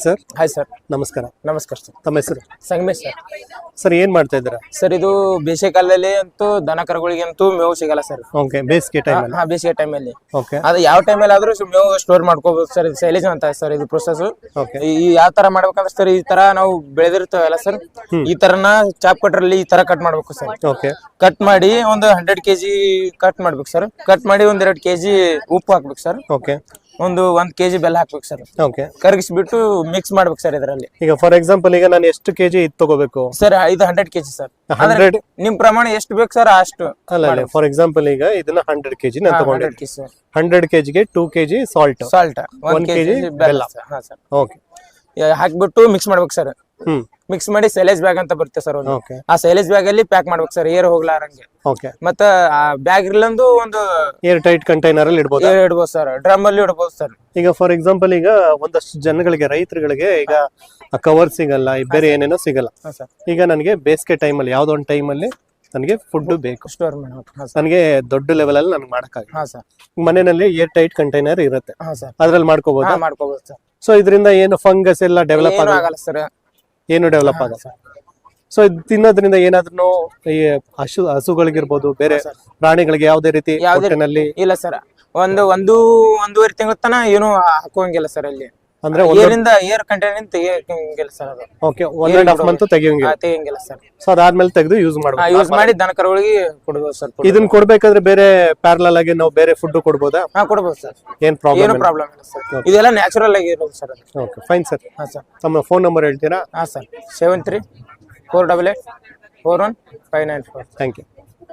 Sir? Hi sir ನಮಸ್ಕಾರ. ನಮಸ್ಕಾರ sir ತಮ್ಮ ಹೆಸರು? ಸಂಗಮೇಶ್ ಸರ್ ಸರ್ ಏನ್ ಮಾಡ್ತಾ ಇದ್ದೀರಾ? ಸರ್ ಇದು ಬೇಸಿಗೆ ಕಾಲದಲ್ಲಿ ಅಂತೂ ದನ ಕರುಗಳಿಗೆ ಅಂತೂ ಮೇವು ಸಿಗಲ್ಲ ಸರ್ ಓಕೆ ಬೇಸಿಗೆ ಟೈಮ್ ಹಾ ಬೇಸಿಗೆ ಟೈಮಲ್ಲಿ ಓಕೆ ಅದು ಯಾವ ಟೈಮಲ್ಲಿ ಆದ್ರೂ ಸು- ಮೇವು ಸ್ಟೋರ್ ಮಾಡ್ಕೋಬಹುದು ಸರ್ ಇದು ಸೈಲೇಜ್ ಅಂತ ಸರ್ ಇದು ಪ್ರೊಸೆಸ್ ಓಕೆ ಈ ಯಾವ ತರ ಮಾಡ್ಬೇಕಂದ್ರೆ ಸರ್ ಈ ತರ ನಾವು ಬೆಳೆದಿರ್ತೇವಲ್ಲ ಸರ್ ಈ ತರನ ಚಾಪ್ ಕಟ್ರಲ್ಲಿ ಈ ತರ ಕಟ್ ಮಾಡ್ಬೇಕು ಸರ್ ಓಕೆ ಕಟ್ ಮಾಡಿ ಒಂದು ಹಂಡ್ರೆಡ್ ಕೆಜಿ ಕಟ್ ಮಾಡ್ಬೇಕು ಸರ್ ಕಟ್ ಮಾಡಿ ಒಂದ್ ಎರಡು ಕೆಜಿ ಉಪ್ಪು ಹಾಕ್ಬೇಕು ಸರ್ ಓಕೆ ಒಂದು ಒಂದ್ ಕೆಜಿ ಬೆಲ್ಲ ಹಾಕ್ಬೇಕು ಸರ್ ಓಕೆ ಕರಗಿಸ್ಬಿಟ್ಟು ಮಿಕ್ಸ್ ಮಾಡ್ಬೇಕು ಸರ್ ಇದರಲ್ಲಿ. ಈಗ ಫಾರ್ ಎಕ್ಸಾಂಪಲ್ ಈಗ ನಾನು ಎಷ್ಟು ಕೆಜಿ ಇದು ತಗೋಬೇಕು? ಸರ್ ಇದು ಹಂಡ್ರೆಡ್ ಕೆಜಿ ಸರ್ ಹಂಡ್ರೆಡ್ ನಿಮ್ ಪ್ರಮಾಣ ಎಷ್ಟು ಬೇಕು ಸರ್ ಅಷ್ಟು ಅಲ್ಲ ಅಲ್ಲ. ಫಾರ್ ಎಕ್ಸಾಂಪಲ್ ಈಗ ಇದನ್ನ ಹಂಡ್ರೆಡ್ ಕೆಜಿ ನಾನು ತಗೊಂಡೆ ಹಂಡ್ರೆಡ್ ಕೆಜಿ ಹಂಡ್ರೆಡ್ ಕೆಜಿಗೆ two KG salt salt one ಒಂದ್ ಕೆಜಿ ಬೆಲ್ಲ. ಬೆಲ್ಲ. ಹಾ ಸರ್ ಓಕೆ ಹಾಕ್ಬಿಟ್ಟು ಮಿಕ್ಸ್ ಮಾಡ್ಬೇಕು ಸರ್ ಹ್ಮ್. ಮಿಕ್ಸ್ ಮಾಡಿ ಸೈಲೇಜ್ ಬ್ಯಾಗ್ ಅಂತ ಬರುತ್ತೆ ಸರ್ ಒಂದು. ಓಕೆ ಆ ಸೈಲೇಜ್ ಬ್ಯಾಗ್ ಅಲ್ಲಿ ಪ್ಯಾಕ್ ಮಾಡ್ಬೇಕು ಸರ್ ಏರ್ ಹೋಗ್ಲಾರಂಗೆ ಓಕೆ ಮತ್ತ ಆ ಬ್ಯಾಗ್ ಇರ್ಲಂದು ಒಂದು ಏರ್ ಟೈಟ್ ಕಂಟೈನರ್ ಅಲ್ಲಿ ಇಡಬಹುದು ಏರ್ ಇಡ್ಬೋದು ಸರ್ ಡ್ರಮ್ ಅಲ್ಲಿ ಇಡ್ಬೋದು ಸರ್ ಈಗ ಫಾರ್ ಎಕ್ಸಾಂಪಲ್ ಈಗ ಒಂದಷ್ಟು ಜನಗಳಿಗೆ ರೈತರುಗಳಿಗೆ ಈಗ ಕವರ್ ಸಿಗಲ್ಲ ಈ ಬೇರೆ ಏನೇನೋ ಸಿಗಲ್ಲ. ಹಾ ಸರ್ ಈಗ ನನಗೆ ಬೇಸಿಗೆ ಟೈಮಲ್ಲಿ ಯಾವುದೋ ಒಂದು ಅಲ್ಲಿ ನನಗೆ ಫುಡ್ ಬೇಕು. ಸ್ಟೋರ್ ಮಾಡ್ಬೇಕು ಹಾ ಸರ್ ನನಗೆ ದೊಡ್ಡ ಲೆವೆಲ್ ಅಲ್ಲಿ ನನಗೆ ಮಾಡೋಕ್ಕಾಗಲ್ಲ. ಹಾ ಸರ್ ಮನೆಯಲ್ಲಿ ಏರ್ ಟೈಟ್ ಕಂಟೈನರ್ ಇರುತ್ತೆ. ಹಾ ಸರ್ ಅದ್ರಲ್ಲಿ ಮಾಡ್ಕೋಬಹುದು ಹಾ ಮಾಡ್ಕೋಬೋದು ಸರ್ ಸೊ ಇದರಿಂದ ಏನು ಫಂಗಸ್ ಎಲ್ಲ ಡೆವಲಪ್ ಏನು ಆಗಲ್ಲ ಆಗಲ್ಲ ಸರ್ ಏನು ಡೆವಲಪ್ ಆಗಲ್ಲ. ಸೊ ಇದು ತಿನ್ನೋದ್ರಿಂದ ಏನಾದ್ರು ಈ ಹಸು ಹಸುಗಳಿಗಿರ್ಬೋದು ಬೇರೆ ಪ್ರಾಣಿಗಳಿಗೆ ಯಾವುದೇ ರೀತಿ ಹೊಟ್ಟೆನಲ್ಲಿ ಇಲ್ಲ ಸರ್. ಒಂದು ಒಂದು ಒಂದೂವರೆ ತಿಂಗಳ ತನ ಏನು ಹಾಕೋಂಗಿಲ್ಲ ಸರ್ ಅಲ್ಲಿ. ಅಂದ್ರೆ ಏರಿಂದ ಏರ್ ಕಂಟೈನ್ ತೆಗಿಯಂಗಿಲ್ಲ ಸರ್ ಅದು. Okay one and half month ತೆಗಿಯೋಂಗಿಲ್ಲ. Sir. So ಅದಾದ್ಮೇಲೆ ತೆಗೆದು ಯೂಸ್ ಮಾಡ್ಬೋದು. ಯೂಸ್ ಮಾಡಿ ದನ ಕರುಗಳಿಗೆ ಕೊಡ್ಬೋದು ಸರ್ ಇದನ್ನ ಕೊಡ್ಬೇಕಾದ್ರೆ ಬೇರೆ ಪ್ಯಾರಲಲ್ ಆಗಿ ನಾವು ಬೇರೆ ಫುಡ್ ಕೊಡ್ಬೋದಾ? ಹಾ ಕೊಡ್ಬೋದು ಸರ್. ಏನು ಪ್ರಾಬ್ಲಮ್ ಏನು ಪ್ರಾಬ್ಲಮ್ ಇಲ್ಲ ಸರ್. ಇದೆಲ್ಲ ನ್ಯಾಚುರಲ್ ಆಗಿ ಇರೋದು ಸರ್ ಓಕೆ ಫೈನ್ ಸರ್ ಹಾ ಸರ್. ತಮ್ಮ ಫೋನ್ ನಂಬರ್ ಹೇಳ್ತೀರಾ? ಹಾ sir. Seven three four double eight four one five nine four thank you